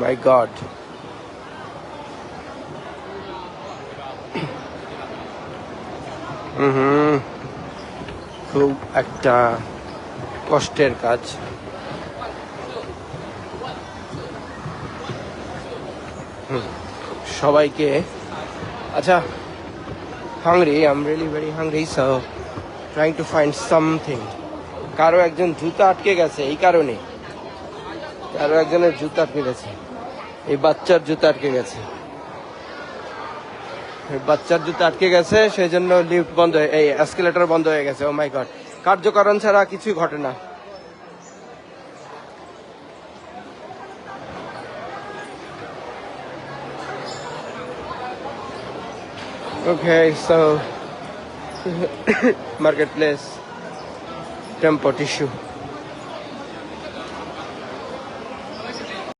মাই god হুম খুব একটা কষ্টের কাজ। সবাইকে। আচ্ছা hungry I am really very hungry so trying to find something কারও একজন জুতা আটকে গেছে, এই কারণে। কারও একজনের জুতা গেছে এই বাচ্চার জুতা আটকে গেছে। বাচ্চার জুতা আটকে গেছে সেই জন্য লিফট বন্ধ হয়ে এই এসকেলেটর বন্ধ হয়ে গেছে। ও মাই গড কার্যকারণ ছাড়া কিছুই ঘটে না। Okay, so marketplace tempo tissue.